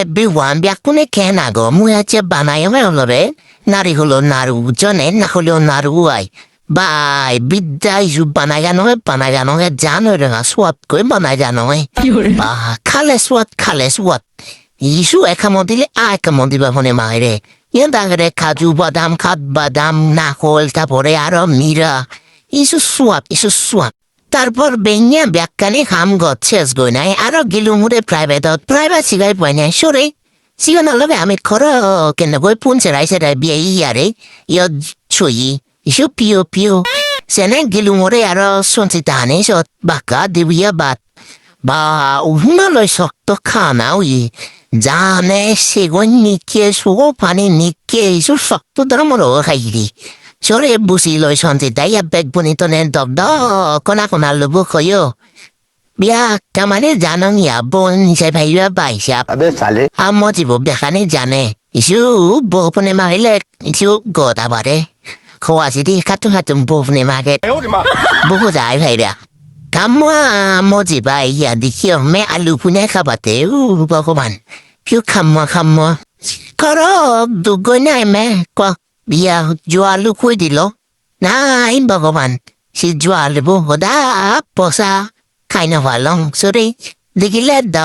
everyone ব্যাকুনে কেন আগো মুই আছে বানাই হলো রে নারী হলো নারু জনে না হলেও নারু আই। বাই বিদ্যাই জু বানাই জানো বানাই জানো জানো রে না সোয়াত কই বানাই জানো বা খালে সোয়াত খালে সোয়াত ইসু একামো দিলে আ একামো দিবা ফোনে মাইরে ইয়ে দাগরে কাজু তারপরে বেঞ্ঞা ব্যাখ্যানে খাম গচ্ছেস নাই, আরও গিলুমুরে প্রাইভেটত প্রাইভেট সিগাই পাই নাই সরে সিগান অলবে আমি খর কেন গই পুনছে রাইছে রাই বিয়ে ইয়ারে ইয় ছুই ইসু পিও পিও সেনে গিলুমুরে আরও শুনছি তাহানে সত বাকা দিবিয়া বাত বা উহুনালয় শক্ত খানাও ই জানে সেগন নিকে সুগো পানি নিকে ইসু শক্ত ধর্মর খাইরি Sure busi lo ishanti daya beg bonito nen dog do kona kona lubu koyo. Bia kamane janong ya bon se payua bai siap. Abe sale. Amo tibu bekane jane. Isu bohpone mahilek isu goda bare. Kowa sidi katu hatum bohpone maket. Buku zai payua. Kamwa moji bai ya dikio me alupune kabate u bokoman. Piu kamwa kamwa. Korok dugo nai me ko ক বিয়া আলু খুই দিল নাই ভগবান C জোয়া আলু বহুদা পচা খাই নভালং sorry দেখিলে দ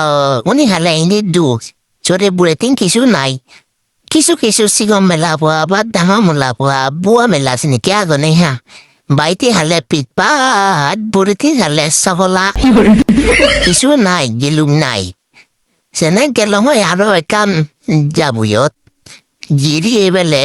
উনি হালে এনে দু বুড়ে তিন কিছু নাই কিছু কিছু সিগম মেলা পোৱা বা ডাঙৰ মেলা পোৱা বোৱা মেলা চিনিকি আগনে হা বাইতে হালে পিতপাত বুঢ়ীটি হালে চবলা কিছু নাই গেলুং নাই চেনে গেলং হয় আৰু একাম যাবুয়ত গিৰি এইবেলে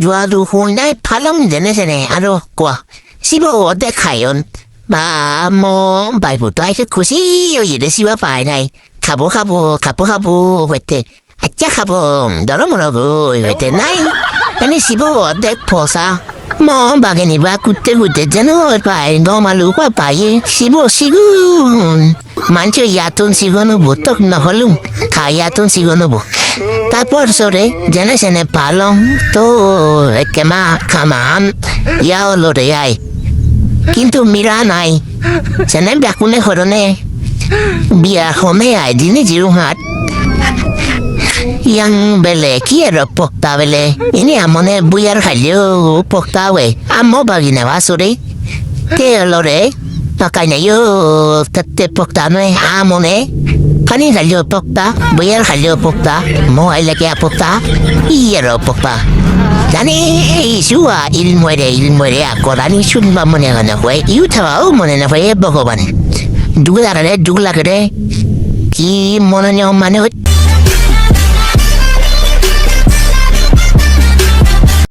유아도 혼날 바람 내내세네 아로 꽈 시보 어때 가연 마모 말부도 아이스 쿠시 요이래 시와 바이나이 가보 가보 가보 가보 회때 아짜 가보 너로 물어보 회때 나이 아니 시보 어때 포사 뭐 바게니 바 구때 구때 저는 바이 너말로 과 바이 시보 시군 만저 야톤 시군은 보떡 나홀룸 가 야톤 시군은 보 সরে জেনে সেনে পালং তো একেমা খামান ইয়া হলো রে আই কিন্তু মীরা নাই সেনে ব্যাকুনে হরণে বিয়া হমে আই দিনে জিরু হাত yang bele quiero pokta bele ini amone buyar halio pokta we amo bagina basuri ke lore makanya yo tete pokta no amone kani halio pokta buyar halio pokta mo ay lagi pokta quiero pokta Dani isua il muere il muere ako dani sun ba mo ne na kwe, yu tawa o mo na we bokoban. dugla kare dugla gare কি মনে নিয়ম মানে হচ্ছে